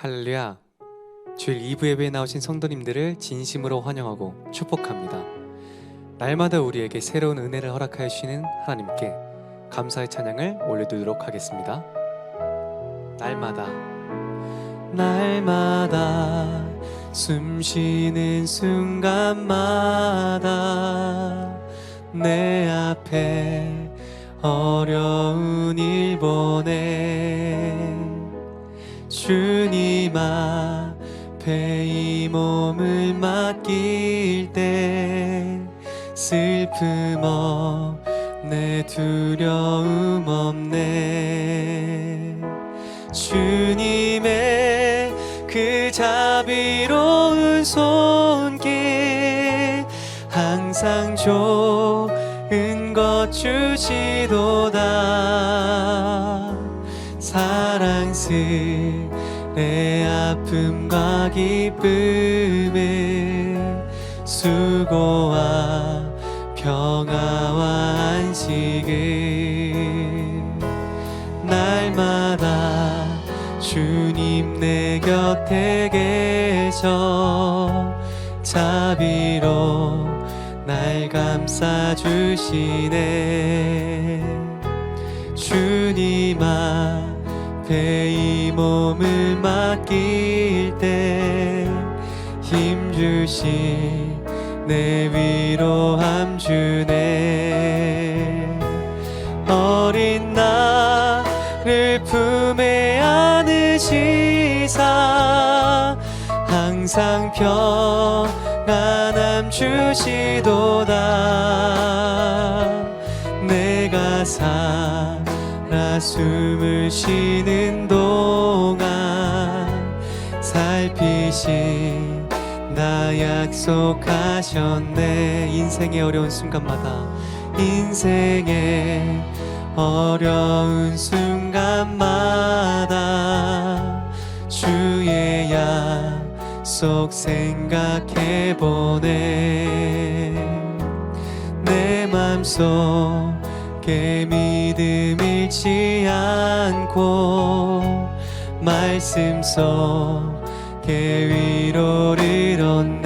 할렐루야. 주일 2부 예배에 나오신 성도님들을 진심으로 환영하고 축복합니다. 날마다 우리에게 새로운 은혜를 허락하여 주시는 하나님께 감사의 찬양을 올려드리도록 하겠습니다. 날마다 날마다 숨 쉬는 순간마다 내 앞에 어려운 일 보내 주님 앞에 이 몸을 맡길 때 슬픔 없네 두려움 없네. 주님의 그 자비로운 손길 항상 좋은 것 주시도다 아픔과 기쁨을 수고와 평화와 안식을 날마다 주님 내 곁에 계셔 자비로 날 감싸 주시네. 주님 앞에 이 몸을 힘 주시 내 위로함 주네. 어린 나를 품에 안으시사 항상 평안함 주시도다. 내가 살아 숨을 쉬는 약속하셨네. 인생의 어려운 순간마다 인생의 어려운 순간마다 주의 약속 생각해보네. 내 맘속에 믿음 잃지 않고 말씀 속에 위로를 얻네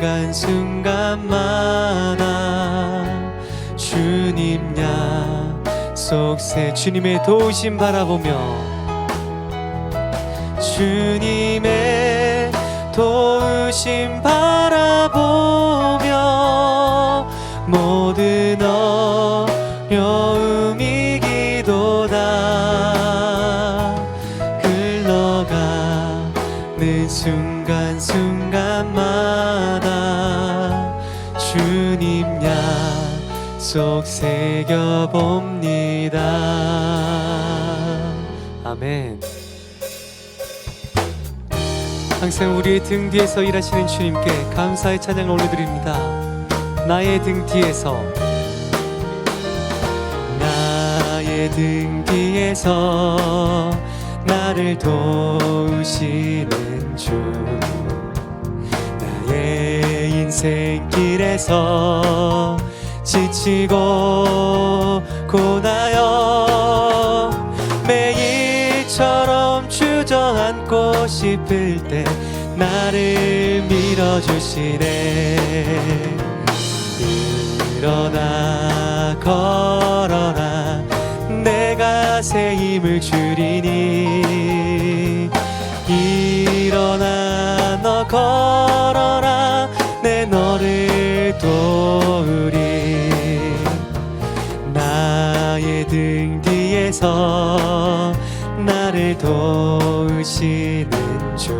순간순간마다 주님 약속새 주님의 도우심 바라보며 주님의 도우심 바라보며 속 새겨봅니다. 아멘. 항상 우리의 등 뒤에서 일하시는 주님께 감사의 찬양을 올려드립니다. 나의 등 뒤에서. 나의 등 뒤에서 나를 도우시는 주. 나의 인생길에서 지치고 고나여 매일처럼 주저앉고 싶을 때 나를 밀어주시네. 일어나 걸어라 내가 새 힘을 주리니. 일어나 너 걸어라 내 너를 도우 뒤에서 나를 도우시는 주.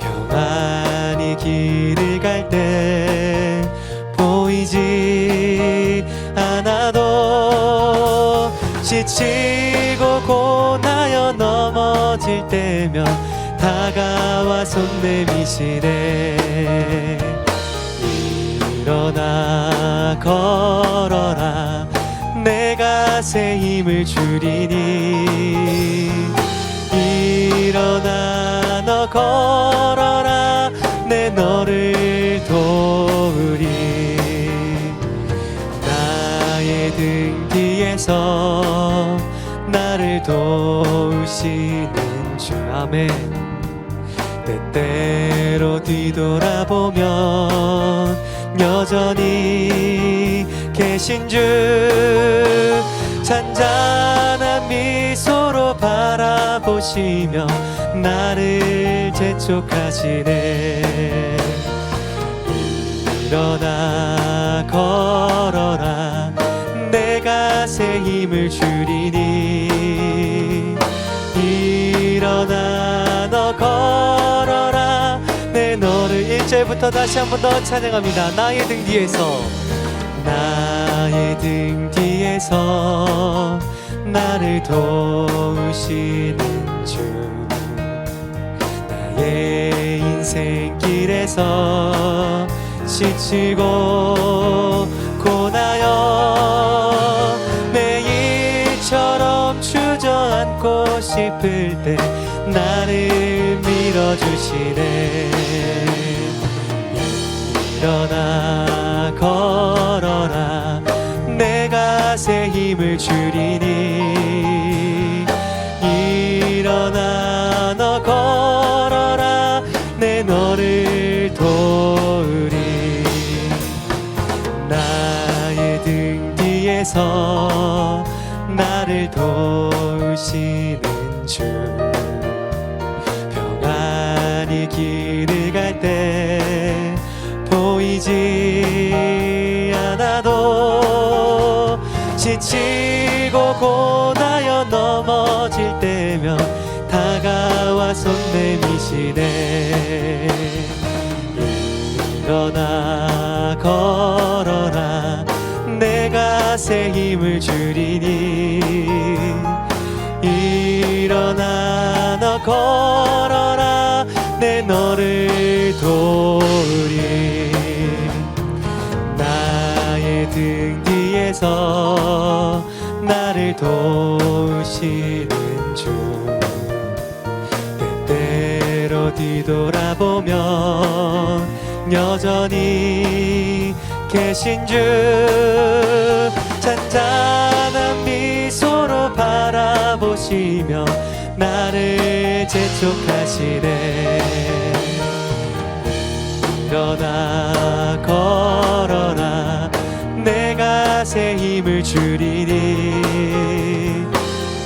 평안히 길을 갈 때 보이지 않아도 지치고 고나여 넘어질 때면 다가와 손 내미시네. 일어나 걸어라 새 힘을 주리니. 일어나 너 걸어라. 내 너를 도우리. 나의 등 뒤에서 나를 도우시는 주 아멘. 때때로 뒤돌아보면 여전히 계신 주 잔잔한 미소로 바라보시며 나를 재촉하시네. 일어나 걸어라. 내가 새 힘을 주리니. 일어나 너 걸어라. 내 너를 일절부터 다시 한 번 더 찬양합니다. 나의 등 뒤에서. 나 의 등 뒤에서 나를 도우시는 주. 나의 인생길에서 지치고 고나여 매일처럼 주저앉고 싶을 때 나를 밀어주시네. 일어나 새 힘을 주리니. 일어나 너 걸어라. 내 너를 도우리. 나의 등 뒤에서 나를 도우시는 주. 평안히 길을 갈 때 보이지 지치고 고나여 넘어질 때면 다가와 손 내미시네. 일어나 걸어라. 내가 새 힘을 주리니. 일어나 너 걸어라. 내 너를 도우리 등 뒤에서 나를 도우시는 주. 때때로 뒤돌아보면 여전히 계신 주. 잔잔한 미소로 바라보시며 나를 재촉하시네. 일어나 걸어라 새 힘을 주리니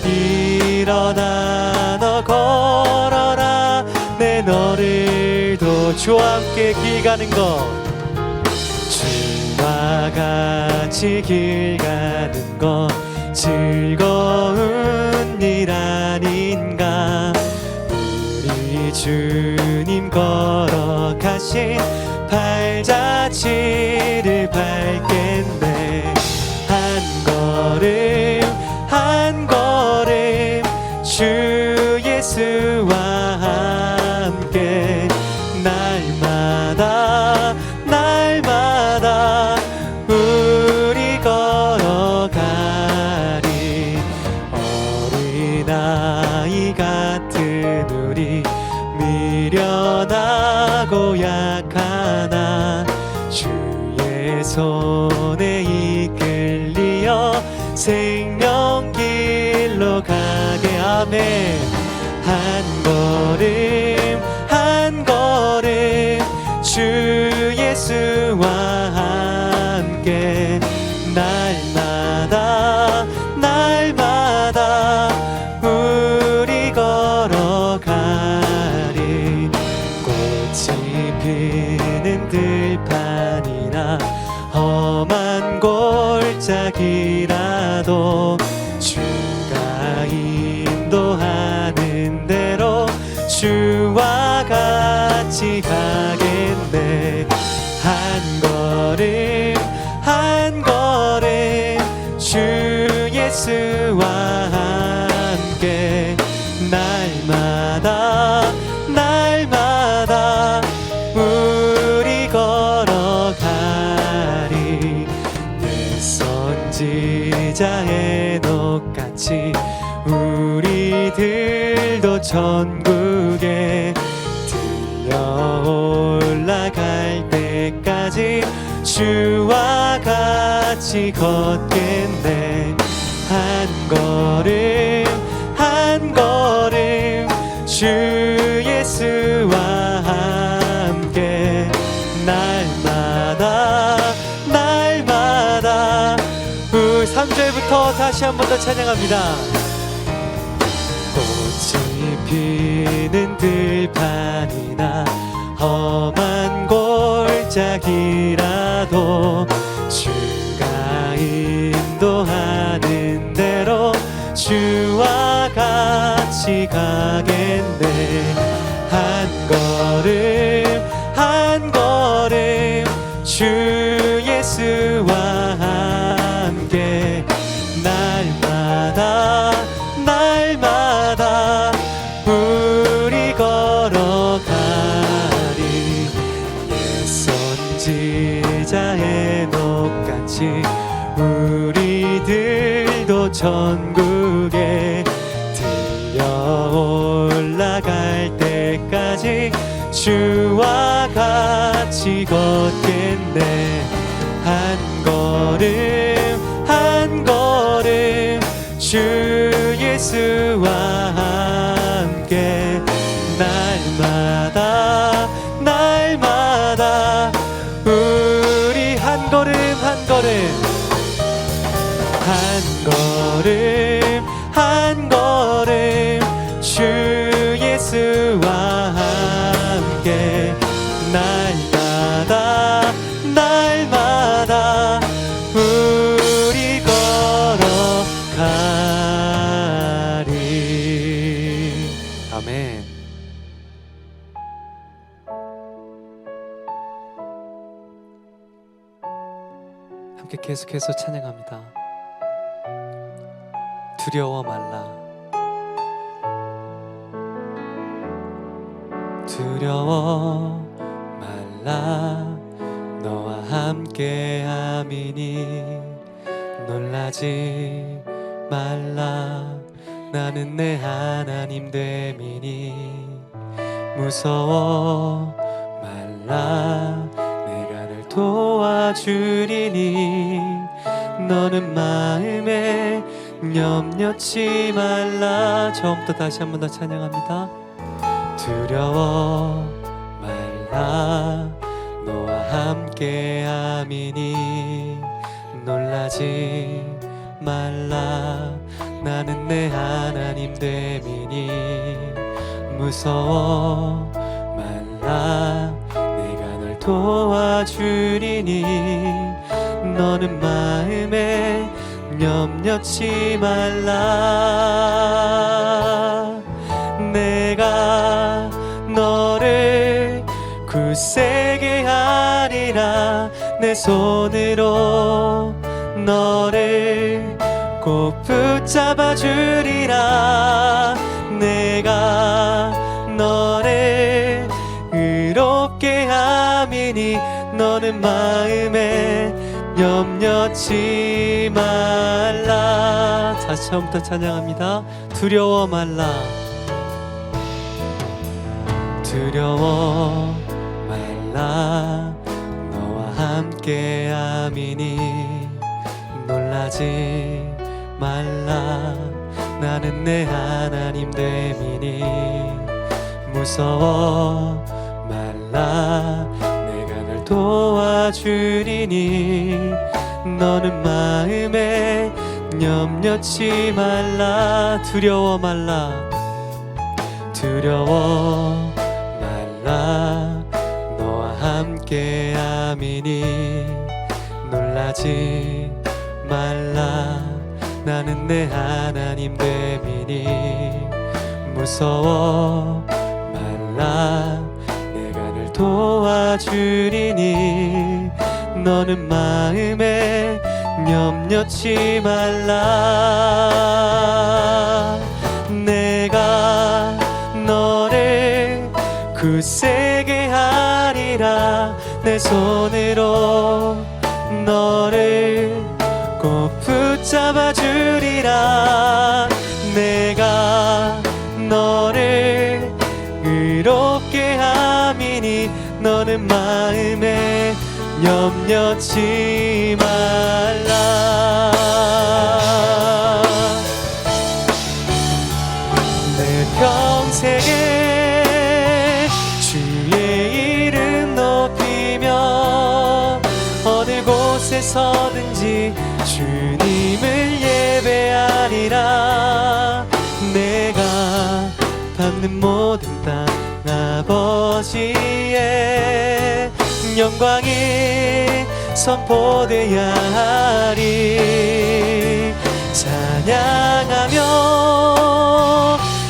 일어나 너 걸어라 내 너를 도 주와 함께 길 가는 것. 주와 같이 길 가는 것 즐거운 일 아닌가? 우리 주님 걸어가신 발자취를 밟 하네 한걸 같이 가겠네. 한 걸음 한 걸음 주 예수와 함께 날마다 날마다 우리 걸어가리. 내 선지자의 너 같이 우리들도 천 때까지 주와 같이 걷겠네. 한 걸음 한 걸음 주 예수와 함께 날마다 날마다 우 3절부터 다시 한 번 더 찬양합니다. 꽃이 피는 들판이나 험한 골짜기라도 주가 인도하는 대로 주와 같이 가겠네 걷겠네. 한 걸음 한 걸음 주 예수와 함께 날 계속해서 찬양합니다. 두려워 말라. 두려워 말라. 너와 함께 함이니 놀라지 말라. 나는 내 하나님 됨이니 무서워 말라. 내가 널 도와주리니 너는 마음에 염려치 말라. 처음부터 다시 한 번 더 찬양합니다. 두려워 말라. 너와 함께 함이니 놀라지 말라. 나는 내 하나님 됨이니 무서워 말라. 내가 널 도와주리니 너는 마음에 염려치 말라. 내가 너를 굳세게 하리라. 내 손으로 너를 꼭 붙잡아 주리라. 내가 너를 의롭게 함이니 너는 마음에 염려치 말라. 다시 처음부터 찬양합니다. 두려워 말라. 두려워 말라. 너와 함께 함이니 놀라지 말라. 나는 내 하나님 됨이니 무서워 주리니 너는 마음에 염려치 말라 두려워 말라 두려워 말라. 너와 함께 함이니 놀라지 말라. 나는 내 하나님 됨이니 무서워 말라 도와주리니 너는 마음에 염려치 말라. 내가 너를 굳세게 하리라. 내 손으로 너를 꼭 붙잡아 주리라 너는 마음에 염려치 말라. 내 평생에 주의 이름 높이며 어느 곳에 서든지 주님을 예배하리라. 내가 받는 모든 땅 아버지의 영광이 선포되야 하리. 찬양하며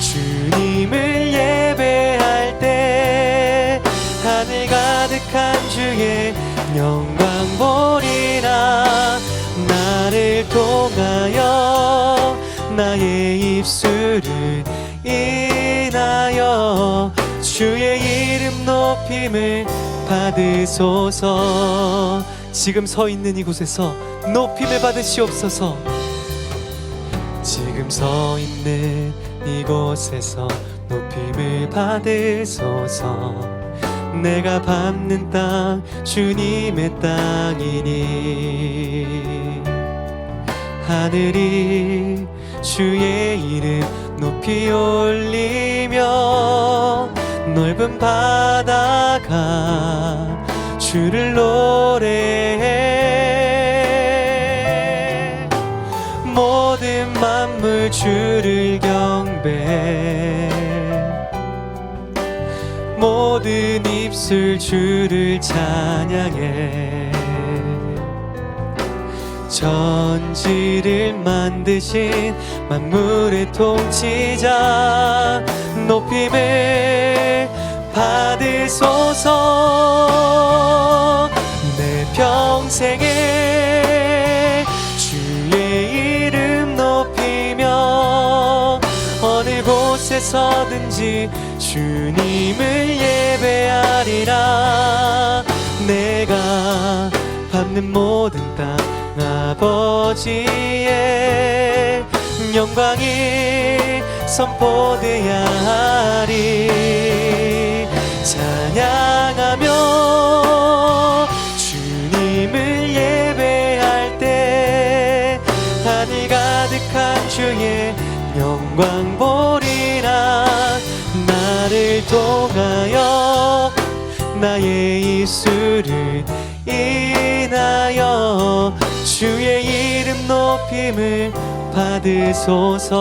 주님을 예배할 때 하늘 가득한 주의 영광 보리라. 나를 통하여 나의 입술을 인하여 주의 이름 높임을 받으소서. 지금 서 있는 이곳에서 높임을 받으시옵소서. 지금 서 있는 이곳에서 높임을 받으소서. 내가 밟는 땅 주님의 땅이니. 하늘이 주의 이름 높이 올리며 넓은 바다가 주를 노래해. 모든 만물 주를 경배. 모든 입술 주를 찬양해. 전지를 만드신 만물의 통치자 높임을 받으소서 내 평생에 주의 이름 높이며 어느 곳에 서든지 주님을 예배하리라. 내가 밟는 모든 땅 아버지의 영광이 선포되야 하리 찬양하며 주님을 예배할 때 하늘 가득한 주의 영광 보리라. 나를 통하여 나의 입술을 인하여 주의 이름 높임을 받으소서